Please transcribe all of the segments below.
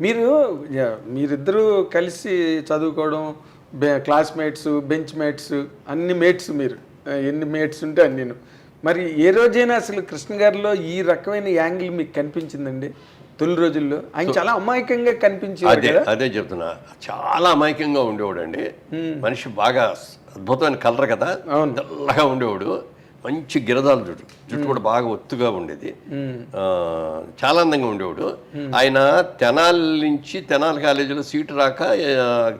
మీరు మీరిద్దరూ కలిసి చదువుకోవడం క్లాస్మేట్స్ బెంచ్ మేట్స్ అన్ని మేట్స్ మీరు. ఎన్ని మేట్స్ ఉంటే అన్ని మరి ఏ రోజైనా అసలు కృష్ణ గారిలో ఈ రకమైన యాంగిల్ మీకు కనిపించిందండి? తొలి రోజుల్లో? ఆయన చాలా అమాయకంగా కనిపించేవారు అదే అదే చెప్తున్నా. చాలా అమాయకంగా ఉండేవాడండి. మనిషి బాగా అద్భుతమైన కలర్ కదా. తెల్లగా ఉండేవాడు. మంచి గిరదాల జుట్టు. జుట్టు కూడా బాగా ఒత్తుగా ఉండేది. చాలా అందంగా ఉండేవాడు. ఆయన తెనాలి నుంచి తెనాలి కాలేజీలో సీటు రాక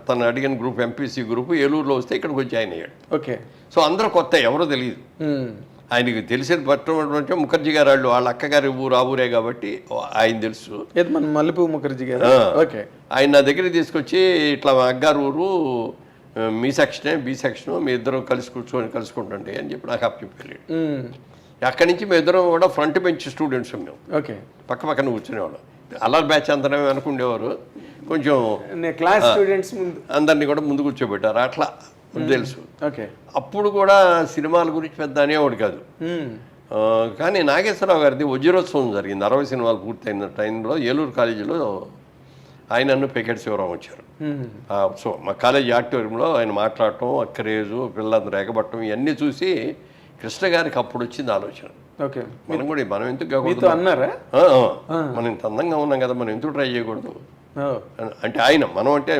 తను అడిగిన గ్రూప్ ఎంపీసీ గ్రూప్ ఏలూరులో వస్తే ఇక్కడికి వచ్చి జాయిన్ అయ్యాడు. ఓకే. సో అందరూ కొత్త ఎవరో తెలియదు. ఆయనకి తెలిసేది పట్టడం ముఖర్జీ గారు వాళ్ళు వాళ్ళ అక్కగారి ఊరు ఆ ఊరే కాబట్టి ఆయన తెలుసు. ఏది మన మల్లెపూ ముఖర్జీ గారు. ఓకే. ఆయన నా దగ్గరికి తీసుకొచ్చి ఇట్లా అగ్గారు ఊరు మీ సెక్షనే బి సెక్షన్ మీ ఇద్దరు కలిసి కూర్చొని కలుసుకుంటుంటే అని చెప్పి నాకు అప్పు చెప్పారు. అక్కడి నుంచి మీ ఇద్దరం కూడా ఫ్రంట్ బెంచ్ స్టూడెంట్స్ మేము ఓకే. పక్క పక్కన కూర్చునేవాళ్ళం అల్లర్ బ్యాచ్ అంతనే అనుకుండేవారు కొంచెం క్లాస్ స్టూడెంట్స్ ముందు అందరినీ కూడా ముందు కూర్చోబెట్టారు. అట్లా తెలుసు. ఓకే. అప్పుడు కూడా సినిమాల గురించి పెద్ద అనేవాడు కాదు. కానీ నాగేశ్వరరావు గారిది వజ్రోత్సవం జరిగింది. అరవై సినిమాలు పూర్తయిన టైంలో ఏలూరు కాలేజీలో ఆయన నన్ను పెకెట్ శివరాం వచ్చారు. సో మా కాలేజీ ఆడిటోరియంలో ఆయన మాట్లాడటం ఆ క్రేజు పిల్లలందరూ ఎగబట్టడం ఇవన్నీ చూసి కృష్ణ గారికి అప్పుడు వచ్చింది ఆలోచన. ఓకే. మనం కూడా మనం ఎందుకు కాకూడదు? అన్నారా? మనం ఇంత అందంగా ఉన్నాం కదా మనం ఎందుకు ట్రై చేయకూడదు? అంటే ఆయన మనం అంటే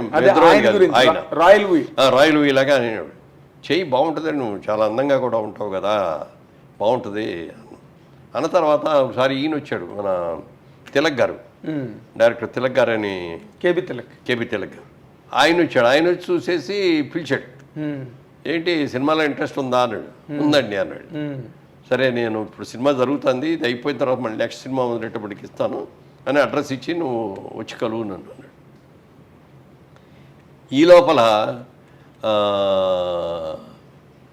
ఆయన రాయల్ వీ. రాయలు ఇలాగా అనేవాడు చెయ్యి బాగుంటుంది నువ్వు చాలా అందంగా కూడా ఉంటావు కదా బాగుంటుంది అన్న. తర్వాత ఒకసారి ఈయన వచ్చాడు మన తిలక్ గారు. డైరెక్టర్ తిలక్ గారు అని కేబీ తిలక్. కేబీ తిలక్. ఆయన వచ్చాడు. ఆయన వచ్చి చూసేసి పిలిచాడు. ఏంటి సినిమాలో ఇంట్రెస్ట్ ఉందా అన్నాడు. ఉందండి అన్నాడు. సరే నేను ఇప్పుడు సినిమా జరుగుతుంది ఇది అయిపోయిన తర్వాత మళ్ళీ నెక్స్ట్ సినిమా మొదలెట్టప్పటికి ఇస్తాను. అని అడ్రస్ ఇచ్చి నువ్వు వచ్చి కలువు నన్ను అన్నాడు. ఈ లోపల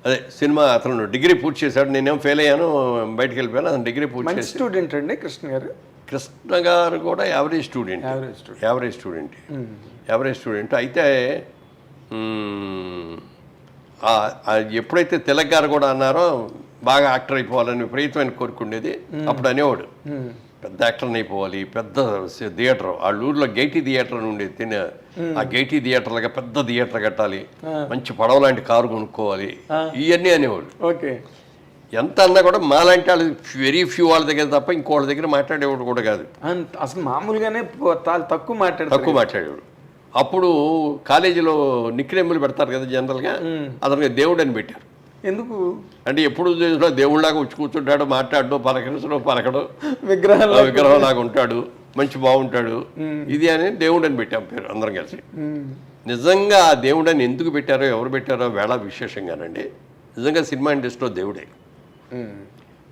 అదే సినిమా అతను డిగ్రీ పూర్తి చేశాడు నేనేం ఫెయిల్ అయ్యాను బయటికి వెళ్ళిపోయాను అతను డిగ్రీ పూర్తి చేసి స్టూడెంట్ అండి కృష్ణ గారు? కృష్ణ గారు కూడా average student average student average student అయితే ఎప్పుడైతే తిలక్ గారు కూడా అన్నారో బాగా యాక్టర్ అయిపోవాలని విపరీతమైన కోరుకుండేది అప్పుడు అనేవాడు. పెద్ద యాక్టర్ అయిపోవాలి పెద్ద థియేటర్. వాళ్ళ ఊర్లో గేటీ థియేటర్ ఉండేది తినే. ఆ గేటీ థియేటర్ లాగా పెద్ద థియేటర్ కట్టాలి. మంచి పడవ లాంటి కారు కొనుక్కోవాలి. ఇవన్నీ అనేవాడు ఓకే. ఎంత అన్నా కూడా మాలాంటి వాళ్ళు వెరీ ఫ్యూ వాళ్ళ దగ్గర తప్ప ఇంకోళ్ళ దగ్గర మాట్లాడేవాడు కూడా కాదు. అసలు మామూలుగానే తక్కువ మాట్లాడతారు. తక్కువ మాట్లాడేవాడు. అప్పుడు కాలేజీలో నిక్నెమ్ములు పెడతారు కదా జనరల్గా. అతనికి దేవుడు అని పెట్టారు. ఎందుకు? అంటే ఎప్పుడు చూసినా దేవుళ్ళలాగా వచ్చి కూర్చుంటాడు మాట్లాడడం పలకరించడం పలకడం. విగ్రహాలు ఆ విగ్రహం లాగా ఉంటాడు మంచి బాగుంటాడు. ఇది అని దేవుడు అని పెట్టాం పేరు అందరం కలిసి. నిజంగా ఆ దేవుడు అని ఎందుకు పెట్టారో ఎవరు పెట్టారో వేళ విశేషంగానండి. నిజంగా సినిమా ఇండస్ట్రీలో దేవుడే.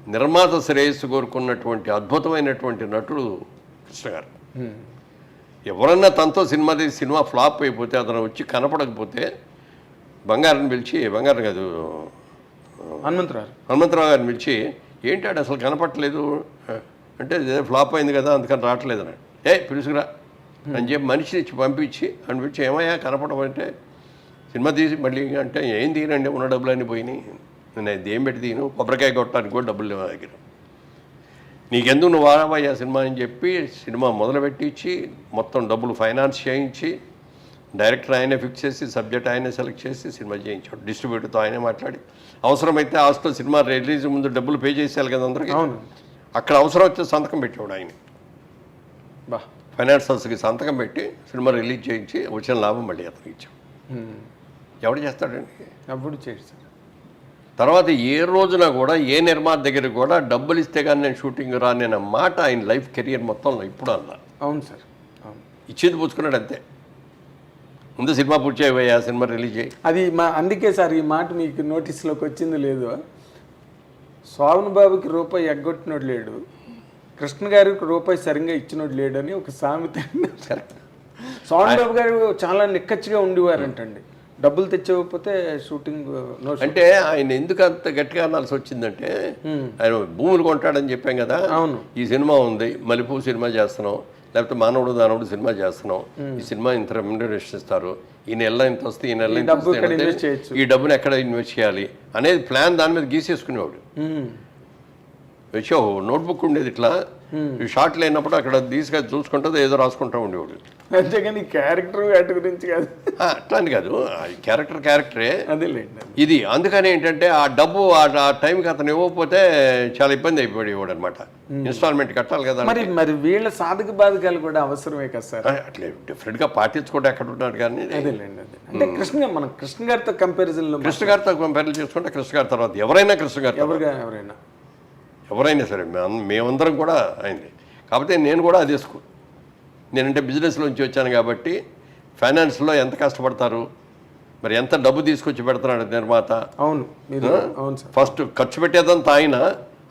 నిర్మాత శ్రేయస్సు కోరుకున్నటువంటి అద్భుతమైనటువంటి నటుడు కృష్ణ గారు. ఎవరన్నా తనతో సినిమా తీసి సినిమా ఫ్లాప్ అయిపోతే అతను వచ్చి కనపడకపోతే బంగారం పిలిచి బంగారం కాదు హనుమంతరావు. హనుమంతరావు గారిని పిలిచి ఏంటాడు అసలు కనపట్లేదు అంటే "ఇదే ఫ్లాప్ అయింది కదా అందుకని రావట్లేదు అన్నాడు ఏ పిలుచుకురా అని చెప్పి మనిషిని ఇచ్చి పంపించి అని పిలిచి ఏమయ్యా కనపడం అంటే సినిమా తీసి మళ్ళీ అంటే ఏం తీయనండి ఉన్న డబ్బులన్నీ పోయినాయి. నేను ఏం పెట్టి తీయను? కొబ్బరికాయ కొట్టడానికి కూడా డబ్బులు లేవు నా దగ్గర. నీకెందుకు నువ్వు వాడవయ్యా సినిమా? అని చెప్పి సినిమా మొదలుపెట్టి ఇచ్చి మొత్తం డబ్బులు ఫైనాన్స్ చేయించి డైరెక్టర్ ఆయనే ఫిక్స్ చేసి సబ్జెక్ట్ ఆయనే సెలెక్ట్ చేసి సినిమా చేయించాడు. డిస్ట్రిబ్యూటర్తో ఆయనే మాట్లాడి. అవసరమైతే హాస్టో సినిమా రిలీజ్ ముందు డబ్బులు పే చేసేయాలి కదా అందరికీ. అవును. అక్కడ అవసరం వచ్చే సంతకం పెట్టేవాడు ఆయన. బా. ఫైనాన్సర్స్కి సంతకం పెట్టి సినిమా రిలీజ్ చేయించి వచ్చిన లాభం మళ్ళీ అతనికి ఇచ్చాం. ఎవడు చేస్తాడండి? చేయడు సార్. తర్వాత ఏ రోజున కూడా ఏ నిర్మాత దగ్గర కూడా డబ్బులు ఇస్తే కానీ నేను షూటింగ్ రానన్న మాట ఆయన లైఫ్ కెరియర్ మొత్తంలో ఇప్పుడు అన్నా అవును సార్. ఇచ్చేది పుచ్చుకున్నాడు అంతే. ముందు సినిమా పూర్తి చేయబోయా సినిమా రిలీజ్ చేయి. అది మా అందుకే సార్ ఈ మాట మీకు నోటీస్లోకి వచ్చింది లేదు. సోమన్ బాబుకి రూపాయి ఎగ్గొట్టినోడు లేడు. కృష్ణ గారికి రూపాయి సరిగ్గా ఇచ్చినోడు లేడు అని ఒక సామెత. సోమన్ బాబు గారు చాలా నిక్కచ్చిగా ఉండేవారంటండి. డబ్బులు తెచ్చకపోతే షూటింగ్ అంటే ఆయన ఎందుకు అంత గట్టిగా అనాల్సి వచ్చిందంటే ఆయన భూములు కొంటాడని చెప్పాం కదా. అవును. ఈ సినిమా ఉంది మలిపూ సినిమా చేస్తున్నాం. లేకపోతే మానవుడు దానవుడు సినిమా చేస్తున్నాం ఈ సినిమా ఇంత రెమ్యునరేషన్ ఇస్తారు ఈ నెల ఇంత వస్తే ఈ నెల ఇంత వస్తే. ఈ డబ్బుని ఎక్కడ ఇన్వెస్ట్ చేయాలి అనేది ప్లాన్ దాని మీద గీసేసుకునేవాడు. వచ్చి నోట్బుక్ ఉండేది ఇట్లా షార్ట్ లేనప్పుడు అక్కడ తీసుకొని చూసుకుంటుంది ఏదో రాసుకుంటూ ఉండేవాడు. అంతేగాని క్యారెక్టర్ వాటి గురించి కాదు. అట్లా అని కాదు. క్యారెక్టర్ క్యారెక్టరే. అదేలేండి అది. ఇది అందుకని ఏంటంటే ఆ డబ్బు ఆ టైంకి అతను ఇవ్వకపోతే చాలా ఇబ్బంది అయిపోయేవాడు అనమాట ఇన్స్టాల్మెంట్ కట్టాలి కదా మరి మరి వీళ్ళ సాధక బాధకాలు కూడా అవసరమే కదా సార్? అట్లే డిఫరెంట్గా పాటించుకుంటే ఎక్కడ ఉన్నాడు కానీ అదేలేండి అదే. అంటే కృష్ణ మనం కృష్ణ గారితో కంపారిజన్లో కృష్ణ గారితో కంపేర్ చేసుకుంటే కృష్ణ గారి తర్వాత ఎవరైనా కృష్ణ గారి. ఎవరుగా ఎవరైనా? ఎవరైనా సరే మేమందరం కూడా అయింది. కాకపోతే నేను కూడా అదే స్కూల్. నేనంటే బిజినెస్లోంచి వచ్చాను కాబట్టి ఫైనాన్స్లో ఎంత కష్టపడతారు? మరి ఎంత డబ్బు తీసుకొచ్చి పెడుతున్నాడు నిర్మాత? అవును అవును సార్. ఫస్ట్ ఖర్చు పెట్టేదంతా ఆయన.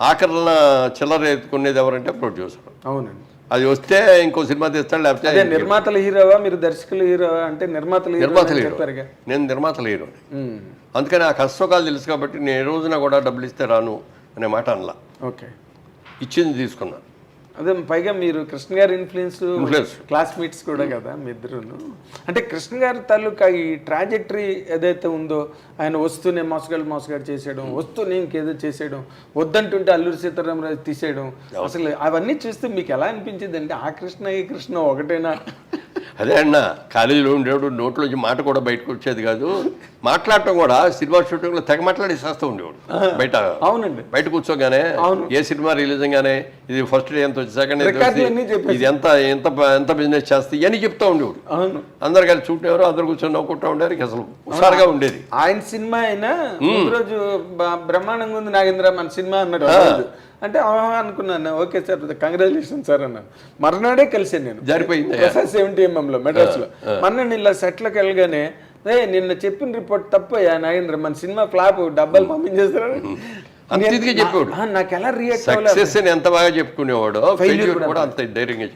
ఆఖరణ చిల్లర ఎత్తుకునేది ఎవరంటే ప్రొడ్యూసర్. అవునండి. అది వస్తే ఇంకో సినిమా తీస్తాడు లేకపోతే నిర్మాతల హీరోవా? మీరు దర్శకుల హీరోవా అంటే నిర్మాతల హీరో నిర్మాతలు హీరో. నేను నిర్మాతలు హీరో అందుకని ఆ కష్టసుఖాలు తెలుసు కాబట్టి నేను ఏ రోజున కూడా డబ్బులు ఇస్తే రాను అనే మాట అనలా. ఓకే. ఇచ్చింది తీసుకున్నా. అదే పైగా మీరు కృష్ణ గారి ఇన్ఫ్లుయెన్స్. క్లాస్మేట్స్ కూడా కదా మీ ఇద్దరును. అంటే కృష్ణ గారి తాలూకా ఈ ట్రాజెక్టరీ ఏదైతే ఉందో ఆయన వస్తూనే మోసగాడు మోసగాడు చేసేయడం వస్తూనే ఇంకేదో చేసేయడం వద్దంటుంటే అల్లూరి సీతారామరాజు తీసేయడం అసలు అవన్నీ చూస్తే మీకు ఎలా అనిపించింది అంటే ఆ కృష్ణ ఈ కృష్ణ ఒకటేనా? అదే అన్న కాలేజీలో ఉండేవాడు నోట్లోంచి మాట కూడా బయటకు వచ్చేది కాదు. మాట్లాడటం కూడా సినిమా షూటింగ్లో తెగ మాట్లాడి చేస్తూ ఉండేవాడు. బయట అవునండి. బయట కూర్చోగానే. ఏ సినిమా రిలీజ్ గానే ఇది ఫస్ట్ డే ఎంత వచ్చి సెకండ్. ఇది ఎంత ఎంత ఎంత బిజినెస్ చేస్తే ఇవన్నీ చెప్తూ ఉండేవాడు. అందరు కలిసి చూడేవారు అందరు కూర్చొని నవ్వుకుంటూ ఉండేవారు ఇక అసలు హుషారుగా ఉండేది. ఆయన సినిమా అయినా రోజు బ్రహ్మాండంగా ఉంది నాగేంద్ర మన సినిమా రోజు. అంటే అనుకున్నాను. ఓకే సార్ కంగ్రాచులేషన్ సార్ అన్నాను. మర్నాడే కలిసాను నేను. జారిపోయింది? ప్రసాద్ సెవెంటీ ఎంఎంలో మెడ్రాస్లో. మొన్న ఇలా సెట్లకు వెళ్ళగానే ఏ నిన్న చెప్పిన రిపోర్ట్ తప్పయ్యా నాగేంద్ర? మన సినిమా ఫ్లాప్ డబ్బాలు పంపించేస్తారు నాకు ఎలా రియాక్ట్ సక్సెస్ ఎంత బాగా చెప్పుకునేవాడో ఫెయిల్యూర్ కూడా అంత. ధైర్యంగా